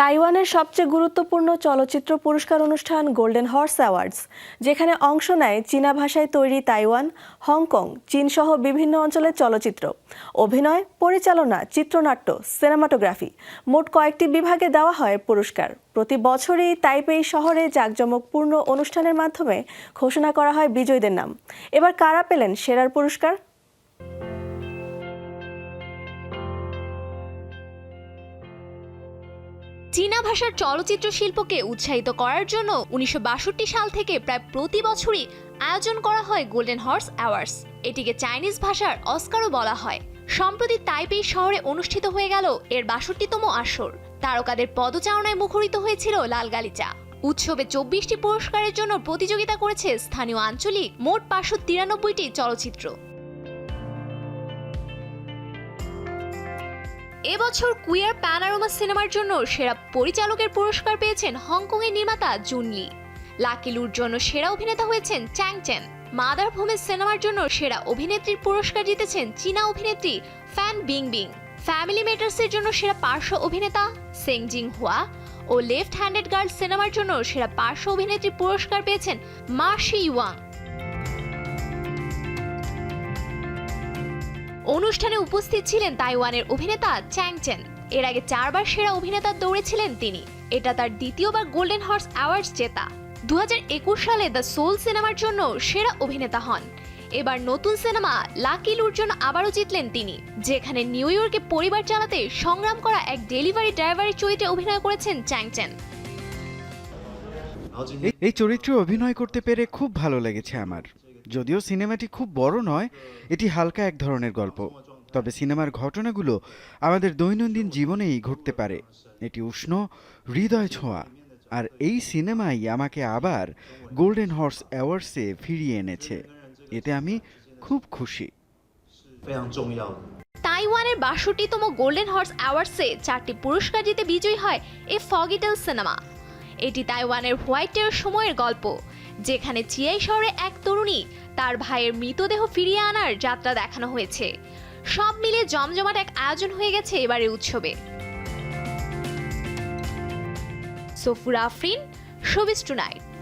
তাইওয়ানের সবচেয়ে গুরুত্বপূর্ণ চলচ্চিত্র পুরস্কার অনুষ্ঠান গোল্ডেন হর্স অ্যাওয়ার্ডস, যেখানে অংশ নেয় চীনা ভাষায় তৈরি তাইওয়ান, হংকং, চীনসহ বিভিন্ন অঞ্চলের চলচ্চিত্র। অভিনয়, পরিচালনা, চিত্রনাট্য, সিনেমাটোগ্রাফি মোট কয়েকটি বিভাগে দেওয়া হয় পুরস্কার। প্রতি বছরই তাইপেই শহরে জাঁকজমকপূর্ণ অনুষ্ঠানের মাধ্যমে ঘোষণা করা হয় বিজয়ীদের নাম। এবার কারা পেলেন সেরার পুরস্কার? চীনা ভাষার চলচ্চিত্র শিল্পকে উৎসাহিত করার জন্য উনিশশো বাষট্টি সাল থেকে প্রায় প্রতি বছরই আয়োজন করা হয় গোল্ডেন হর্স অ্যাওয়ার্ডস। এটিকে চাইনিজ ভাষার অস্কারও বলা হয়। সম্প্রতি তাইপেই শহরে অনুষ্ঠিত হয়ে গেল এর বাষট্টিতম আসর। তারকাদের পদচারণায় মুখরিত হয়েছিল লাল গালিচা উৎসবে চব্বিশটি পুরস্কারের জন্য প্রতিযোগিতা করেছে স্থানীয় আঞ্চলিক মোট পাঁচশো তিরানব্বইটি চলচ্চিত্র। এবছর কুইয়ার প্যানারোমা সিনেমার জন্য সেরা পরিচালকের পুরস্কার পেয়েছেন হংকংয়ের নির্মাতা জুনলি লাকিলুর জন্য সেরা অভিনেতা হয়েছেন চ্যাং চেন মাদার ভূমের সিনেমার জন্য সেরা অভিনেত্রীর পুরস্কার জিতেছেন চীনা অভিনেত্রী ফ্যান বিং বিং। ফ্যামিলি মেটার্সের জন্য সেরা পার্শ্ব অভিনেতা সেং জিং হুয়া ও লেফট হ্যান্ডেড গার্ল সিনেমার জন্য সেরা পার্শ্ব অভিনেত্রী পুরস্কার পেয়েছেন মা শি অনুষ্ঠানে উপস্থিত ছিলেন তাইওয়ানের অভিনেতা চ্যাং চেন। এর আগে চারবার সেরা অভিনেতার দৌড়ে ছিলেন তিনি। এটা তার দ্বিতীয়বার গোল্ডেন হর্স অ্যাওয়ার্ডস জেতা। দু হাজার একুশ সালে দ্য সোল সিনেমার জন্য সেরা অভিনেতা হন। এবার নতুন সিনেমা লাকি লুর জন্য আবারও জিতলেন তিনি, যেখানে নিউ ইয়র্কে পরিবার চালাতে সংগ্রাম করা এক ডেলিভারি ড্রাইভারের চরিত্রে অভিনয় করেছেন চ্যাং চেন। এই- এই চরিত্রে অভিনয় করতে পেরে খুব ভালো লেগেছে আমার। যদিও সিনেমাটি খুব বড় নয়, এটি হালকা এক ধরনের গল্প। তবে সিনেমার ঘটনাগুলো আমাদের দৈনন্দিন জীবনেই ঘটতে পারে। এটি উষ্ণ, হৃদয় ছোঁয়া, আর এই সিনেমাই আমাকে আবার গোল্ডেন হর্স অ্যাওয়ার্ডসে ফিরিয়ে এনেছে। এতে আমি খুব খুশি। তাইওয়ানের বাষট্টিতম গোল্ডেন হর্স অ্যাওয়ার্ডসে চারটি পুরস্কার জিতে বিজয়ী হয় এ ফগিটেল সিনেমা। এটি তাইওয়ানের হোয়াইটের সময়ের গল্প। যেখানে চিয়াই শহরে এক তরুণী তার ভাইয়ের মৃতদেহ ফিরিয়ে আনার যাত্রা দেখানো হয়েছে। সব মিলে জমজমাট এক আয়োজন হয়ে গেছে এবারে উৎসবে। সফুর আফরিন শোবিস টুনাইট